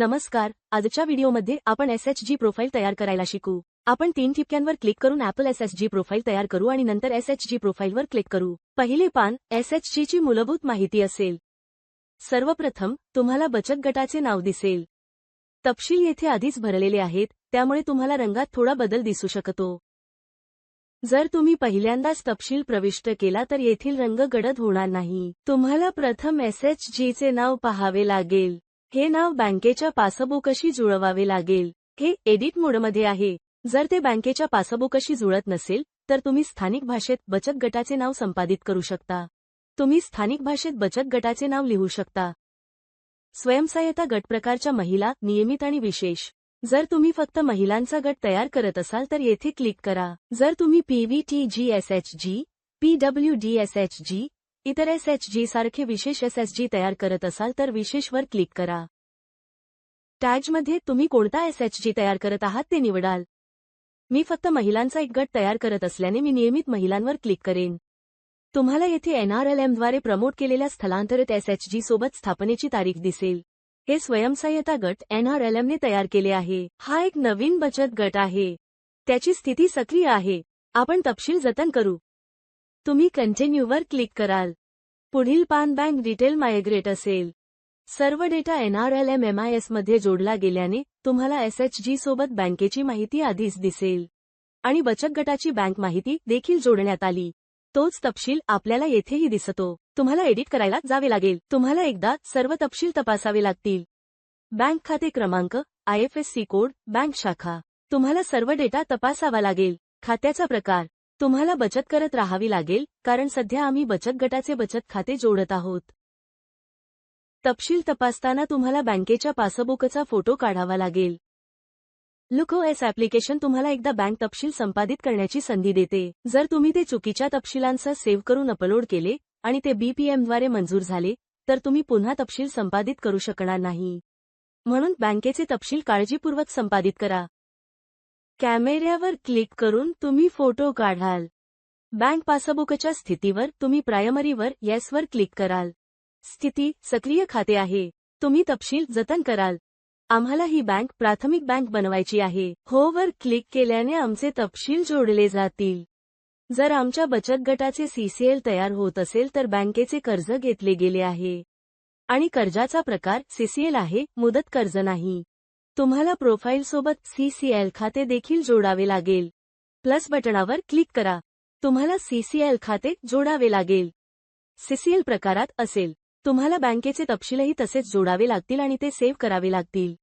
नमस्कार. आजच्या व्हिडिओमध्ये आपण एस एच जी प्रोफाईल तयार करायला शिकू. आपण तीन ठिपक्यांवर क्लिक करून apple S H G profile तयार करू आणि नंतर एस एच जी प्रोफाईलवर क्लिक करू. पहिले पान एस एच जी ची मूलभूत माहिती असेल. सर्वप्रथम तुम्हाला बचत गटाचे नाव दिसेल. तपशील येथे आधीच भरलेले आहेत त्यामुळे तुम्हाला रंगात थोडा बदल दिसू शकतो. जर तुम्ही पहिल्यांदाच तपशील प्रविष्ट केला तर येथील रंग गडद होणार नाही. तुम्हाला प्रथम एस एच चे नाव पहावे लागेल. हे नाव बँकेच्या पासबुकशी जुळवावे लागेल. हे एडिट मोडमध्ये आहे. जर ते बँकेच्या पासबुकशी जुळत नसेल तर तुम्ही स्थानिक भाषेत बचत गटाचे नाव संपादित करू शकता. तुम्ही स्थानिक भाषेत बचत गटाचे नाव लिहू शकता. स्वयंसहाय्यता गट प्रकारच्या महिला नियमित आणि विशेष. जर तुम्ही फक्त महिलांचा गट तयार करत असाल तर येथे क्लिक करा. जर तुम्ही PVT G S H G P W D S H G इतर एसएचजी सारखे विशेष एसएचजी तयार करत असाल तर विशेषवर क्लिक करा. टॅगमध्ये तुम्ही कोणता एसएचजी तयार करत आहात ते निवडाल. मी फक्त महिलांचा एक गट तयार करत असल्याने मी नियमित महिलांवर क्लिक करेन. तुम्हाला येथे एनआरएलएमद्वारे प्रमोट केलेल्या स्थलांतरित एसएचजी सोबत स्थापनेची तारीख दिसेल. हे स्वयंसहाय्यता गट एनआरएलएमने तयार केले आहे. हा एक नवीन बचत गट आहे. त्याची स्थिती सक्रिय आहे. आपण तपशील जतन करू. तुम्ही कंटिन्यूवर क्लिक कराल. पुढील पान बँक डिटेल मायग्रेट असेल. सर्व डेटा एनआरएलएम एमआयएसमध्ये जोडला गेल्याने तुम्हाला एसएचजी सोबत बँकेची माहिती आधीच दिसेल. आणि बचत गटाची बँक माहिती देखील जोडण्यात आली. तोच तपशील आपल्याला येथेही दिसतो. तुम्हाला एडिट करायला जावे लागेल. तुम्हाला एकदा सर्व तपशील तपासावे लागतील. बँक खाते क्रमांक आयएफएससी कोड बँक शाखा. तुम्हाला सर्व डेटा तपासावा लागेल. खात्याचा प्रकार तुम्हाला बचत करत राहावी लागेल कारण सध्या आम्ही बचत गटाचे बचत खाते जोडत आहोत. तपशील तपासताना तुम्हाला बँकेच्या पासबुकचा फोटो काढावा लागेल. लुको एस ॲप्लिकेशन तुम्हाला एकदा बँक तपशील संपादित करण्याची संधी देते. जर तुम्ही ते चुकीच्या तपशिलांसह सेव्ह करून अपलोड केले आणि ते बीपीएमद्वारे मंजूर झाले तर तुम्ही पुन्हा तपशील संपादित करू शकणार नाही. म्हणून बँकेचे तपशील काळजीपूर्वक संपादित करा. कॅमेऱ्यावर क्लिक करून तुम्ही फोटो काढाल. बँक पासबुकच्या स्थितीवर तुम्ही प्रायमरीवर येसवर क्लिक कराल. स्थिती सक्रिय खाते आहे. तुम्ही तपशील जतन कराल. आम्हाला ही बँक प्राथमिक बँक बनवायची आहे. हो वर क्लिक केल्याने आमचे तपशील जोडले जातील. जर आमच्या बचत गटाचे सीसीएल तयार होत असेल तर बँकेचे कर्ज घेतले गेले आहे. आणि कर्जाचा प्रकार सीसीएल आहे मुदत कर्ज नाही. तुम्हाला प्रोफाईल सोबत सीसीएल खाते देखील जोडावे लागेल. प्लस बटणावर क्लिक करा. तुम्हाला सीसीएल खाते जोडावे लागेल. सीसीएल प्रकारात असेल. तुम्हाला बँकेचे तपशीलही तसेच जोडावे लागतील आणि ते सेव्ह करावे लागतील.